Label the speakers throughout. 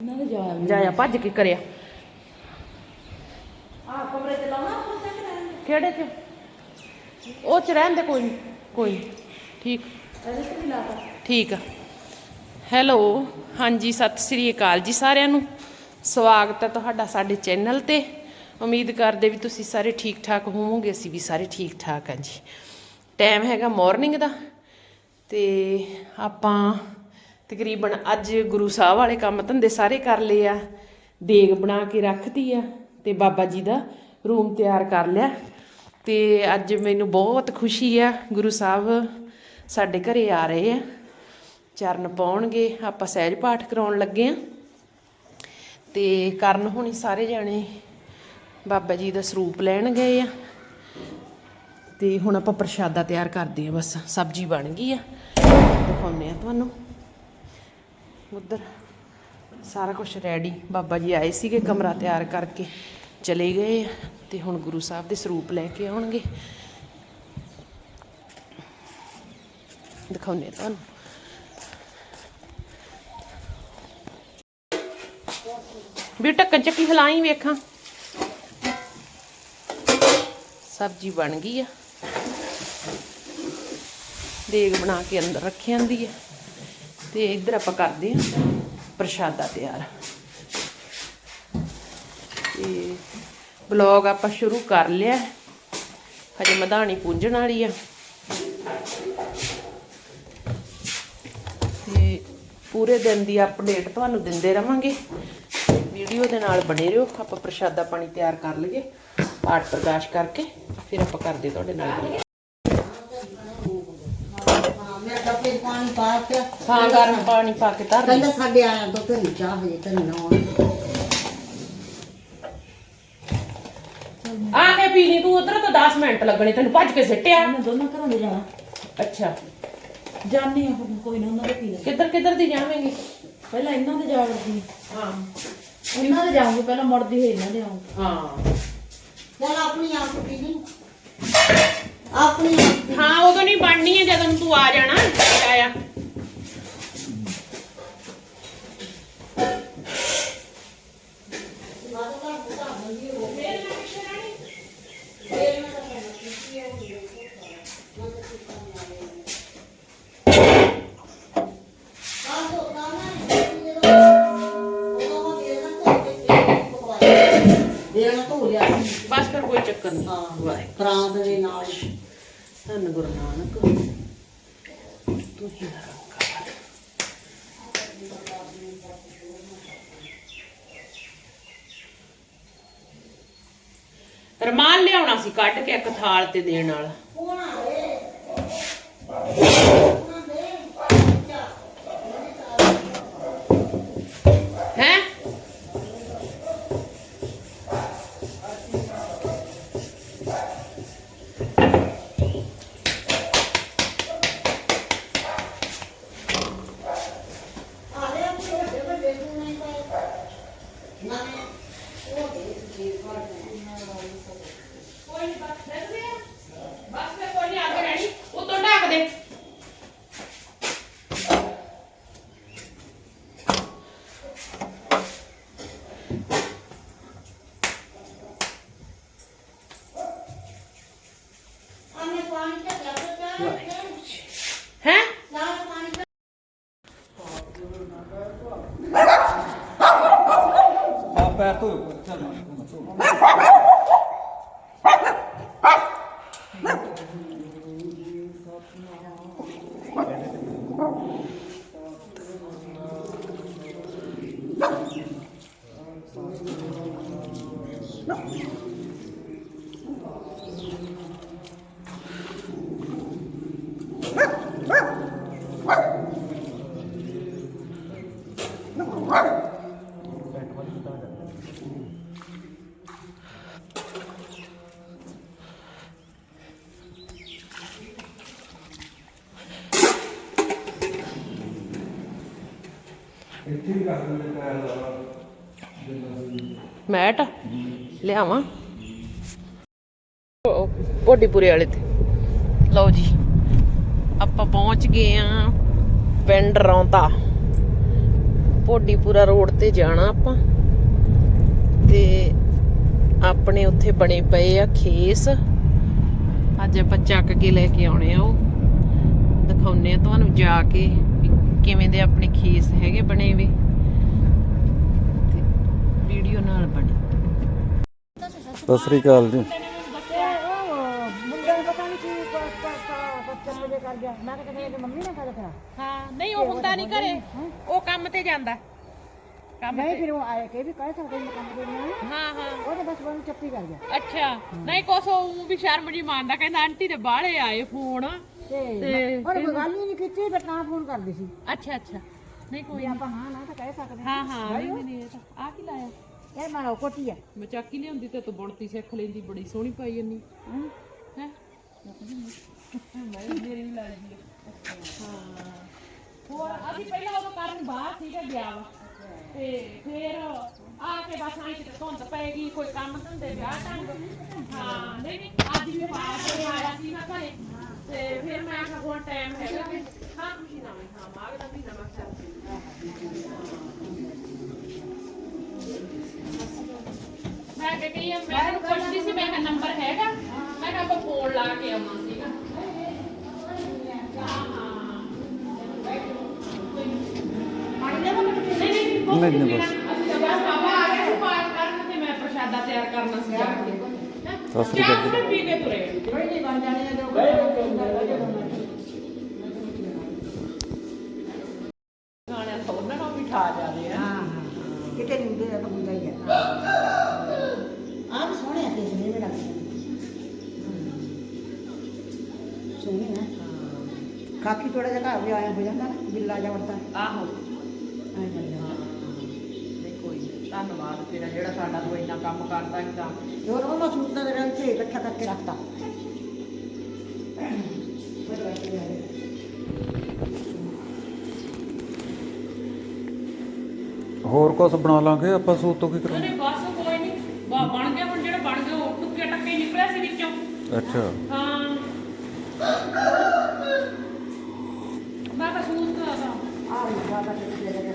Speaker 1: ਇਹਨਾਂ ਦੇ ਜਾ
Speaker 2: ਜਾਇਆ ਭੱਜ ਕੇ ਕਰਿਆ।
Speaker 1: ਆ ਕਮਰੇ ਤੇ ਲਾਉਣਾ ਪਤਾ
Speaker 2: ਕਿਹੜੇ ਚ? ਉਹ ਚ ਰਹਿਣ ਦੇ ਕੋਈ ਕੋਈ। ਠੀਕ।
Speaker 1: ਇਹਦੇ ਤੇ ਵੀ ਲਾਤਾ।
Speaker 2: ਠੀਕ। ਆ ਹੈਲੋ ਹਾਂਜੀ ਸਤਿ ਸ੍ਰੀ ਅਕਾਲ ਜੀ ਸਾਰਿਆਂ ਨੂੰ। ਸਵਾਗਤ ਹੈ ਤੁਹਾਡਾ ਸਾਡੇ ਚੈਨਲ ਤੇ। ਉਮੀਦ ਕਰਦੇ ਵੀ ਤੁਸੀਂ ਸਾਰੇ ਠੀਕ ਠਾਕ ਹੋਵੋਗੇ ਅਸੀਂ ਵੀ ਸਾਰੇ ਠੀਕ ਠਾਕ ਹਾਂ ਜੀ। ਟਾਈਮ ਹੈਗਾ ਮਾਰਨਿੰਗ ਦਾ ਤੇ ਆਪਾਂ ਤਕਰੀਬਨ ਅੱਜ ਗੁਰੂ ਸਾਹਿਬ ਵਾਲੇ ਕੰਮ ਧੰਦੇ ਸਾਰੇ ਕਰ ਲਏ ਆ। ਦੇਗ ਬਣਾ ਕੇ ਰੱਖਤੀ ਆ ਤੇ ਬਾਬਾ ਜੀ ਦਾ ਰੂਮ ਤਿਆਰ ਕਰ ਲਿਆ। ਤੇ ਅੱਜ ਮੈਨੂੰ ਬਹੁਤ ਖੁਸ਼ੀ ਆ, ਗੁਰੂ ਸਾਹਿਬ ਸਾਡੇ ਘਰੇ ਆ ਰਹੇ ਆ। ਚਰਨ ਪਾਉਣਗੇ, ਆਪਾਂ ਸਹਿਜ ਪਾਠ ਕਰਾਉਣ ਲੱਗੇ ਆ। ਤੇ ਕਰਨ ਹੁਣੀ ਸਾਰੇ ਜਾਣੇ ਬਾਬਾ ਜੀ ਦਾ ਸਰੂਪ ਲੈਣ ਗਏ ਆ। ਤੇ ਹੁਣ ਆਪਾਂ ਪ੍ਰਸ਼ਾਦਾ ਤਿਆਰ ਕਰਦੇ ਆ, ਬਸ ਸਬਜ਼ੀ ਬਣ ਗਈ ਆ। ਦਿਖਾਉਂਦੇ ਆ ਤੁਹਾਨੂੰ। ਉਧਰ ਸਾਰਾ ਕੁਝ ਰੈਡੀ ਬਾਬਾ ਜੀ ਆਏ ਸੀਗੇ ਕਮਰਾ ਤਿਆਰ ਕਰਕੇ, ਚਲੇ ਗਏ ਆ ਤੇ ਹੁਣ ਗੁਰੂ ਸਾਹਿਬ ਦੇ ਸਰੂਪ ਲੈ ਕੇ ਆਉਣਗੇ। ਦਿਖਾਉਂਦੇ ਤੁਹਾਨੂੰ। ਵੀ ਢੱਕਣ ਚੱਕੀ ਹਿਲਾਈ ਵੇਖਾਂ। ਸਬਜ਼ੀ ਬਣ ਗਈ ਆ। ਦੇਗ ਬਣਾ ਕੇ ਅੰਦਰ ਰੱਖੀ ਜਾਂਦੀ ਹੈ ਤੇ ਇੱਧਰ ਆਪਾਂ ਕਰਦੇ ਹਾਂ ਪ੍ਰਸ਼ਾਦਾ ਤਿਆਰ। ਤੇ ਬਲੌਗ ਆਪਾਂ ਸ਼ੁਰੂ ਕਰ ਲਿਆ। ਹਜੇ ਮਧਾਣੀ ਪੂੰਝਣ ਵਾਲੀ ਆ। ਤੇ ਪੂਰੇ ਦਿਨ ਦੀ ਅਪਡੇਟ ਤੁਹਾਨੂੰ ਦਿੰਦੇ ਰਵਾਂਗੇ। ਵੀਡੀਓ ਦੇ ਨਾਲ ਬਣੇ ਰਹੋ। ਆਪਾਂ ਪ੍ਰਸ਼ਾਦਾ ਪਾਣੀ ਤਿਆਰ ਕਰ ਲਈਏ, ਪਾਠ ਪ੍ਰਕਾਸ਼ ਕਰਕੇ, ਫਿਰ ਆਪਾਂ ਕਰਦੇ ਤੁਹਾਡੇ ਨਾਲ।
Speaker 3: ਮੈਂ ਡੱਬੇ 'ਚ ਪਾਣੀ ਪਾ ਕੇ
Speaker 2: ਹਾਂ ਗਰਮ ਪਾਣੀ ਪਾ ਕੇ ਧਰ ਲਈ।
Speaker 3: ਕਹਿੰਦਾ ਸਾਡੇ ਆਇਆ ਦੋ ਤਿੰਨ ਚਾਹ ਹਜੇ ਤੇ ਨਾ
Speaker 2: ਆ ਕੇ ਪੀ ਲਈ ਤੂੰ ਉਧਰ ਤਾਂ 10 ਮਿੰਟ ਲੱਗਣੇ ਤੈਨੂੰ ਭੱਜ ਕੇ ਸਿੱਟਿਆ।
Speaker 1: ਇਹਨਾਂ ਦੋਨਾਂ ਘਰਾਂ ਦੇ ਜਾਣਾ।
Speaker 2: ਅੱਛਾ।
Speaker 1: ਜਾਣੇ ਆ ਹੁਣ ਕੋਈ ਨਾ ਉਹਨਾਂ ਦੇ ਪੀ ਲੈ।
Speaker 2: ਕਿੱਧਰ ਕਿੱਧਰ ਦੀ ਜਾਵੇਂਗੀ?
Speaker 1: ਪਹਿਲਾਂ ਇਹਨਾਂ ਦੇ ਜਾ ਵੜਦੀ
Speaker 2: ਹਾਂ।
Speaker 1: ਇਹਨਾਂ ਦੇ ਜਾਊਂਗੀ ਪਹਿਲਾਂ ਮੁੜਦੀ ਹੋਈ ਇਹਨਾਂ ਦੇ ਆਉਂਗੀ
Speaker 2: ਹਾਂ।
Speaker 3: ਚਲ ਆਪਣੀ ਆਪ ਪੀ ਲਈ। ਆਪਣੀ
Speaker 2: ਹਾਂ ਉਦੋਂ ਨਹੀਂ ਬਣਨੀ ਹੈ ਜਦੋਂ ਤੂੰ ਆ ਜਾਣਾ ਆਇਆ। ਰਮਾਲ ਲਿਆਉਣਾ ਸੀ ਕੱਢ ਕੇ ਇੱਕ ਥਾਲ ਤੇ ਦੇਣ ਵਾਲਾ ਹੈ ਕੋਈ ਨਹੀਂ ਬਸ ਦੇਖ ਲਿਆ ਬਸ ਮੈਂ ਕੋਈ ਨਹੀਂ ਆ ਕੇ ਰਹਿਣੀ ਉਤੋਂ ਢੱਕ ਦੇ ਹੈ
Speaker 4: ਆ ਪੈਰ ਧੋ ਚੱਲ ਇੱਥੇ ਹੀ ਰੱਖ ਦਿੰਦੇ ਪੈਰ ਦਾ
Speaker 2: ਮੈਟ ਲਿਆਵਾਂ। ਢੋਡੀਪੁਰੇ ਵਾਲੇ ਤੇ। ਲਓ ਜੀ, ਆਪਾਂ ਪਹੁੰਚ ਗਏ ਆ ਪਿੰਡ ਰੌਂਤਾ। ਪੋਡੀਪੂਰਾ ਰੋਡ ਤੇ ਜਾਣਾ ਆਪਾਂ। ਤੇ ਆਪਣੇ ਉੱਥੇ ਬਣੇ ਪਏ ਆ ਖੇਸ। ਅੱਜ ਆਪਾਂ ਚੱਕ ਕੇ ਲੈ ਕੇ ਆਉਣੇ ਆ ਉਹ। ਦਿਖਾਉਨੇ ਆ ਤੁਹਾਨੂੰ ਜਾ ਕੇ ਕਿਵੇਂ ਦੇ ਆਪਣੇ ਖੇਸ ਹੈਗੇ ਬਣੇ ਵੇ। ਵੀਡੀਓ ਨਾਲ ਬਣੇ।
Speaker 4: ਸਤਿ ਸ੍ਰੀ ਅਕਾਲ ਜੀ।
Speaker 3: ਮੁੰਡੇ ਨੂੰ ਪਤਾ ਨਹੀਂ ਕੀ ਬੱਚਾ ਮੇਰੇ ਕਰ ਗਿਆ ਮੈਂ ਤਾਂ ਕਹਿੰਦੀ ਮੰਮੀ ਨੇ ਕਰ ਕਰਾ
Speaker 2: ਹਾਂ ਨਹੀਂ ਉਹ ਹੁੰਦਾ ਨਹੀਂ ਘਰੇ। ਉਹ ਕੰਮ ਤੇ ਜਾਂਦਾ। ਕੰਮ
Speaker 3: ਨਹੀਂ ਫਿਰ ਉਹ ਆਏ ਕਿ ਵੀ ਕਹਿ ਸਕਦੇ ਮੈਂ ਕੰਮ ਦੇਣਾ
Speaker 2: ਹਾਂ ਹਾਂ।
Speaker 3: ਉਹ ਤਾਂ ਬਸ ਬੰਦ ਚੱਪੀ ਕਰ ਗਿਆ।
Speaker 2: ਅੱਛਾ। ਨਹੀਂ ਕੁਛ ਉਹ ਵੀ ਸ਼ਰਮ ਜੀ ਮੰਨਦਾ ਕਹਿੰਦਾ ਆਂਟੀ ਦੇ ਬਾਹਲੇ ਆਏ ਫੋਨ।
Speaker 3: ਤੇ
Speaker 2: ਤੇ
Speaker 3: ਉਹਨੇ ਕੋਈ ਗੱਲ ਹੀ ਨਹੀਂ ਕੀਤੀ ਬਟ ਨਾ ਫੋਨ ਕਰਦੀ ਸੀ।
Speaker 2: ਅੱਛਾ ਅੱਛਾ। ਨਹੀਂ ਕੋਈ
Speaker 3: ਵੀ ਆਪਾਂ ਹਾਂ ਨਾ ਤਾਂ ਕਹਿ ਸਕਦੇ
Speaker 2: ਹਾਂ ਹਾਂ। ਨਹੀਂ ਨਹੀਂ, ਨਹੀਂ ਇਹ ਤਾਂ ਆ ਕੀ ਲਾਇਆ?
Speaker 3: ਯਾਰ ਮਾਰਾ ਕੋਟੀ ਆ।
Speaker 2: ਮੈਂ ਚੱਕੀ ਲਿਆਉਂਦੀ ਤੇ ਤੂੰ ਬੁਣਤੀ ਸਿੱਖ ਲੈਂਦੀ ਬੜੀ ਸੋਹਣੀ ਪਾਈ ਜੰਨੀ ਹੈ। ਮੇਰੀ ਵੀ ਲਾ ਲਈ ਹਾਂ। ਹੋਰ ਅਸੀਂ ਪਹਿਲਾਂ ਉਦੋਂ ਕਰਨ ਬਾਹਰ ਸੀਗਾ ਗਿਆ ਵਾ। ਤੇ ਫਿਰ ਆ ਕੇ ਬਸ ਆਈ ਤੇ ਧੁੰਦ ਪੈਗੀ ਕੋਈ ਕੰਮ ਧੰਦੇ ਵਿਆਹ ਟੰਗ ਹਾਂ ਨਹੀਂ ਨਹੀਂ ਅੱਜ ਵੀ ਬਾਹਰ ਤੋਂ ਆਇਆ ਸੀ ਨਾ ਘਰੇ। ਤੇ ਫਿਰ ਮੈਂ ਕਿਹਾ ਹੁਣ ਟਾਈਮ ਹੈਗਾ। ਵੀ ਹਾਂ ਖੁਸ਼ੀ ਨਾਲ ਹਾਂ ਮਾਗ ਦਾ ਵੀ ਨਮਕ ਚੱਲ ਮੈਂ ਕਿਹਾ ਕਿ ਇਹ ਮੈਂ ਉਹਨੂੰ ਪੁੱਛਦੀ ਸੀ ਮੈਂ ਕਿਹਾ ਨੰਬਰ ਹੈਗਾ ਮੈਂ ਕਿਹਾ ਆਪਾਂ ਫੋਨ ਲਾ ਕੇ ਆਉਣਾ ਸੀਗਾ ਹਾਂ ਹਾਂ ਨਹੀਂ ਨਹੀਂ
Speaker 4: ਨਹੀਂ, ਨਹੀਂ, ਬਸ।
Speaker 2: ਅਸੀਂ ਤਾਂ ਬਸ ਬਾਬਾ ਆ ਗਏ ਸੀ ਪਾਠ ਕਰਨ ਤੇ ਮੈਂ ਪ੍ਰਸ਼ਾਦਾ ਤਿਆਰ ਕਰਨਾ ਸੀ ਜਾ ਕੇ
Speaker 4: ਸਤਿ ਸ੍ਰੀ ਅਕਾਲ ਜੀ।
Speaker 2: ਚਾਹ ਪੀ ਕੇ ਤੁਰੇ
Speaker 3: ਕੋਈ ਨਹੀਂ ਬਣ ਜਾਣੇ ਜੋ ਕਾਕੀ ਥੋੜਾ ਜਿਹਾ ਘਰ ਵੀ ਆਇਆ ਹੋ ਜਾਂਦਾ ਨਾ ਬਿੱਲਾ ਜਾ ਵਰਤਾ
Speaker 2: ਆਹੋ।
Speaker 3: ਆਇਆ ਜਾਂਦਾ
Speaker 2: ਨਹੀਂ ਕੋਈ ਨੀ। ਧੰਨਵਾਦ ਤੇਰਾ ਜਿਹੜਾ ਸਾਡਾ ਤੂੰ ਇੰਨਾ ਕੰਮ ਕਰਦਾ ਇੱਦਾਂ
Speaker 3: ਹੋਰ ਉਹ ਮੈਂ ਸੂਟ ਦਾ ਮੇਰਾ ਇੱਥੇ ਇਕੱਠਾ ਕਰਕੇ ਰੱਖਤਾ।
Speaker 4: ਹੋਰ ਕੁਝ ਬਣਾ ਲਾਂਗੇ? ਆਪਾਂ ਸੂਤ ਤੋਂ ਕੀ ਕਰਾਂਗੇ?
Speaker 2: ਉਹਨੇ ਬਸ ਕੋਈ ਨਹੀਂ ਬਣ ਗਿਆ ਹੁਣ ਜਿਹੜਾ ਬਣ ਗਿਆ ਉਹ ਟੁੱਕੇ ਟੱਕੇ ਨਿਕਲਿਆ ਸੀ ਵਿੱਚੋਂ।
Speaker 4: ਅੱਛਾ।
Speaker 2: ਹਾਂ ਮੈਂ ਕਿਹਾ ਸੂਟ ਦਾ
Speaker 3: ਆ ਵੀ ਬਾਬਾ ਜੀ ਦੇ ਦੇ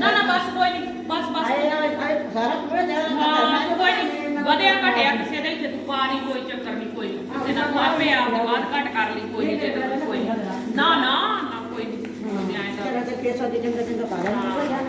Speaker 2: ਨਾ ਨਾ ਬਸ ਕੋਈ ਨਹੀਂ ਬਸ ਬਸ
Speaker 3: ਆਏ ਆਏ ਆਏ ਸਾਰਾ ਪੂਰਾ ਜਾਣਾ
Speaker 2: ਹਾਂ ਕੋਈ ਨਹੀਂ। ਵਧਿਆ ਘਟਿਆ ਕਿਸੇ ਦਾ ਇੱਥੇ ਤੂੰ ਪਾ ਲਈ ਕੋਈ ਚੱਕਰ ਨਹੀਂ ਕੋਈ ਨੀ। ਕਿਸੇ ਦਾ ਤੂੰ ਆਪੇ ਦਾ ਬਾਅਦ ਘਟ ਕਰ ਲਈ ਕੋਈ ਨਹੀਂ ਜੇ ਤੈਨੂੰ ਕੋਈ ਨੀ। ਨਾ ਨਾ ਨਾ ਕੋਈ ਨਹੀਂ। ਐਂ ਤਾਂ
Speaker 3: ਤੇਰਾ ਤੇ ਕੇਸਾ ਦੇ ਚੰਗਾ ਚੰਗਾ ਪਾ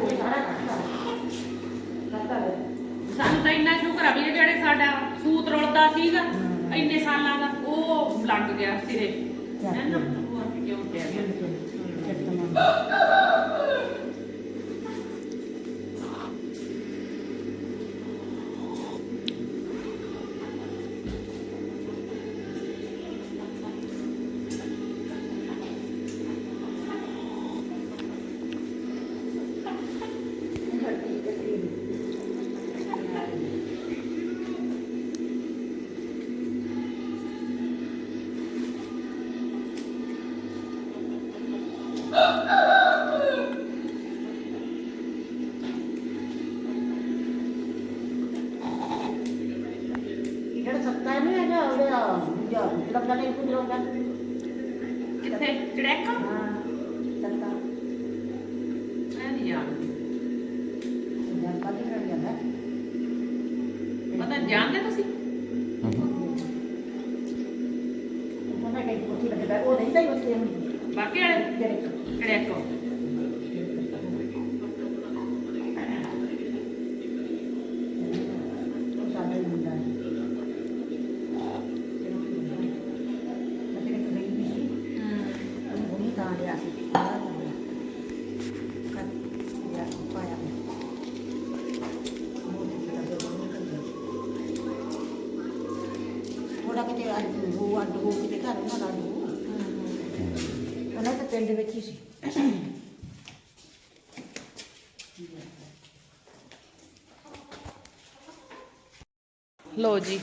Speaker 3: ਕੋਈ ਸਾਰਾ
Speaker 2: ਸਾਨੂੰ ਤਾਂ ਇੰਨਾ ਸ਼ੁਕਰ ਆ ਵੀ ਇਹ ਜਿਹੜੇ ਸਾਡਾ ਸੂਤ ਰੁਲਦਾ ਸੀਗਾ ਇੰਨੇ ਸਾਲਾਂ ਦਾ ਉਹ ਲੱਗ ਗਿਆ ਸਿਰੇ। ਹੈ ਨਾ ਹੋਰ ਕਿਉਂ ਕਹਿ ਗਿਆ
Speaker 3: ਲੱਗਾ ਨਹੀਂ ਕੁਝ ਰੋਗਾ
Speaker 2: ਕਿੱਥੇ? ਚੜੈਕ?
Speaker 3: ਹਾਂ ਸੱਤਾ
Speaker 2: ਮੈਂ ਨਹੀਂ ਜਾਣਦੀ।
Speaker 3: ਜਾਂ ਪਾਣੀ ਕਰ ਜਾਂਦਾ
Speaker 2: ਪਤਾ ਜਾਣਦੇ ਤੁਸੀਂ?
Speaker 3: ਉਹਨਾਂ ਕਹੀ ਕੋਠੀ ਲੱਗਦਾ। ਉਹ ਨਹੀਂ ਸਹੀ ਉੱਥੇ
Speaker 2: ਬਾਕੀ ਵਾਲੇ?
Speaker 3: ਜਿਹੜੇ
Speaker 2: ਚੜੈਕ
Speaker 3: ਉਹ ਸਾਡੇ ਮੁੰਡਾ ਹੈ ਜਿਹੜੇ ਕੋਈ ਨਹੀਂ ਸੀ ਉਹ ਨਹੀਂ ਤਾਂ ਲਿਆ ਸੀ ਸਾਰਾ ਉਹਦਾ ਕਿਤੇ ਅੱਜ ਉਹ ਅੱਡ ਹੋ ਕਿਤੇ ਘਰ ਉਹਨਾਂ ਦਾ ਉਹਨਾਂ ਤਾਂ ਪਿੰਡ ਵਿੱਚ ਹੀ ਸੀ
Speaker 2: ਲੋ ਜੀ।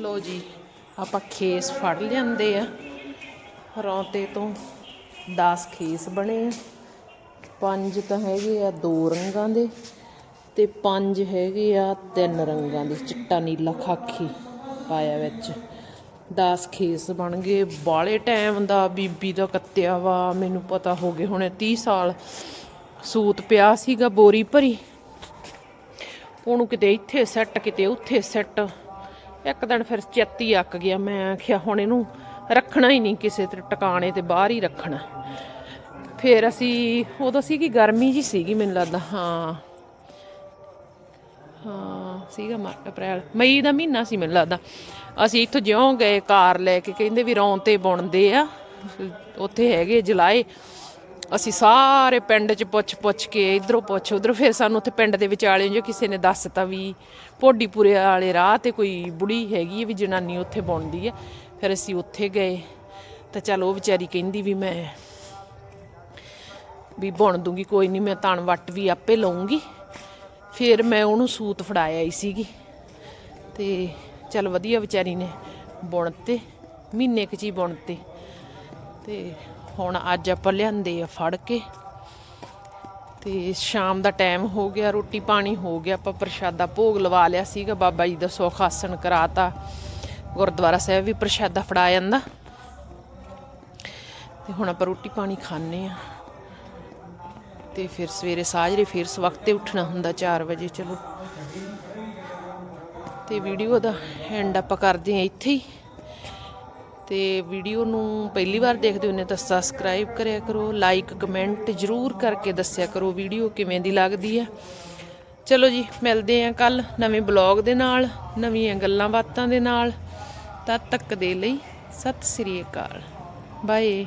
Speaker 2: ਲੋ ਜੀ, ਆਪਾਂ ਖੇਸ ਫੜ ਲਿਆਂਦੇ ਆ। ਰੌਂਤੇ ਤੋਂ 10 ਖੇਸ ਬਣੇ ਆ। ਪੰਜ ਤਾਂ ਹੈਗੇ ਆ ਦੋ ਰੰਗਾਂ ਦੇ ਤੇ ਪੰਜ ਹੈਗੇ ਆ ਤਿੰਨ ਰੰਗਾਂ ਦੇ। ਚਿੱਟਾ, ਨੀਲਾ, ਖਾਕੀ ਪਾਇਆ ਵਿੱਚ। 10 ਖੇਸ ਬਣ ਗਏ। ਬਾਲੇ ਟਾਈਮ ਦਾ ਬੀਬੀ ਦਾ ਕੱਤਿਆ ਵਾ। ਮੈਨੂੰ ਪਤਾ ਹੋ ਗਏ ਹੁਣੇ 30 ਸਾਲ। ਸੂਤ ਪਿਆ ਸੀਗਾ ਬੋਰੀ ਭਰੀ। ਉਹਨੂੰ ਕਿਤੇ ਇੱਥੇ ਸੈੱਟ ਕਿਤੇ ਉੱਥੇ ਸੈੱਟ ਇੱਕ ਦਿਨ ਫਿਰ ਚੇਤੀ ਅੱਕ ਗਿਆ। ਮੈਂ ਆਖਿਆ, ਹੁਣ ਇਹਨੂੰ ਰੱਖਣਾ ਹੀ ਨਹੀਂ ਕਿਸੇ ਤੇ, ਟਿਕਾਣੇ ਤੇ, ਬਾਹਰ ਹੀ ਰੱਖਣਾ। ਫਿਰ ਅਸੀਂ, ਉਦੋਂ ਸੀਗੀ ਗਰਮੀ ਜੀ ਸੀਗੀ ਮੈਨੂੰ ਲੱਗਦਾ, ਹਾਂ। ਹਾਂ, ਸੀਗਾ ਮਾ ਅਪ੍ਰੈਲ, ਮਈ ਦਾ ਮਹੀਨਾ ਸੀ ਮੈਨੂੰ ਲੱਗਦਾ। ਅਸੀਂ ਇੱਥੋਂ ਜਿਉਂ ਗਏ ਕਾਰ ਲੈ ਕੇ, ਕਹਿੰਦੇ ਵੀ ਰੌਂ ਤੇ ਬੁਣਦੇ ਆ, ਉੱਥੇ ਹੈਗੇ ਜਲਾਏ। ਅਸੀਂ ਸਾਰੇ ਪਿੰਡ 'ਚ ਪੁੱਛ ਪੁੱਛ ਕੇ, ਇਧਰੋਂ ਪੁੱਛ, ਉਧਰੋਂ ਫਿਰ ਸਾਨੂੰ ਉੱਥੇ ਪਿੰਡ ਦੇ ਵਿਚਾਲੇ ਜੋ ਕਿਸੇ ਨੇ ਦੱਸਤਾ ਵੀ ਪੋਡੀਪੁਰੇ ਵਾਲੇ ਰਾਹ ਤੇ ਕੋਈ ਬੁੜੀ ਹੈਗੀ ਹੈ ਵੀ ਜਨਾਨੀ ਉੱਥੇ ਬੁਣਦੀ ਹੈ ਫਿਰ ਅਸੀਂ ਉੱਥੇ ਗਏ ਤਾਂ ਚਲ ਉਹ ਵਿਚਾਰੀ ਕਹਿੰਦੀ ਵੀ ਮੈਂ ਵੀ ਬੁਣ ਦੂੰਗੀ, ਕੋਈ ਨਹੀਂ ਮੈਂ ਤਣ ਵੱਟ ਵੀ ਆਪੇ ਲਊਂਗੀ। ਫਿਰ ਮੈਂ ਉਹਨੂੰ ਸੂਤ ਫੜਾਇਆ ਹੀ ਸੀਗੀ ਤੇ ਚਲ ਵਧੀਆ ਵਿਚਾਰੀ ਨੇ ਬੁਣਤੇ, ਮਹੀਨੇ ਕੁ ਚ ਹੀ ਬੁਣਤੇ। ਤੇ ਹੁਣ ਅੱਜ ਆਪਾਂ ਲਿਆਂਦੇ ਆ ਫੜ ਕੇ। ਤੇ ਸ਼ਾਮ ਦਾ ਟਾਈਮ ਹੋ ਗਿਆ, ਰੋਟੀ ਪਾਣੀ ਹੋ ਗਿਆ, ਆਪਾਂ ਪ੍ਰਸ਼ਾਦਾ ਭੋਗ ਲਵਾ ਲਿਆ ਸੀਗਾ, ਬਾਬਾ ਜੀ ਦਾ ਸੁੱਖ ਆਸਣ ਕਰਾਤਾ। ਗੁਰਦੁਆਰਾ ਸਾਹਿਬ ਵੀ ਪ੍ਰਸ਼ਾਦਾ ਫੜਾ ਜਾਂਦਾ। ਤੇ ਹੁਣ ਆਪਾਂ ਰੋਟੀ ਪਾਣੀ ਖਾਣੇ ਆ ਤੇ ਫਿਰ ਸਵੇਰੇ ਸਾਜਰੇ ਫਿਰ ਸਵਖਤੇ ਉੱਠਣਾ ਹੁੰਦਾ 4 ਵਜੇ, ਚਲੋ। ਤੇ ਵੀਡੀਓ ਦਾ ਐਂਡ ਆਪਾਂ ਕਰਦੇ ਹਾਂ ਇੱਥੇ ਹੀ। ਤੇ ਵੀਡੀਓ ਨੂੰ ਪਹਿਲੀ ਵਾਰ ਦੇਖਦੇ ਹੋ ਨੇ ਤਾਂ ਸਬਸਕ੍ਰਾਈਬ ਕਰਿਆ ਕਰੋ ਲਾਈਕ ਕਮੈਂਟ ਜਰੂਰ ਕਰਕੇ ਦੱਸਿਆ ਕਰੋ ਵੀਡੀਓ ਕਿਵੇਂ ਦੀ ਲੱਗਦੀ ਹੈ। ਚਲੋ ਜੀ, ਮਿਲਦੇ ਹਾਂ ਕੱਲ ਨਵੇਂ ਬਲੌਗ ਦੇ ਨਾਲ, ਨਵੀਆਂ ਗੱਲਾਂ ਬਾਤਾਂ ਦੇ ਨਾਲ। ਤਦ ਤੱਕ ਦੇ ਲਈ ਸਤਿ ਸ੍ਰੀ ਅਕਾਲ। ਬਾਏ।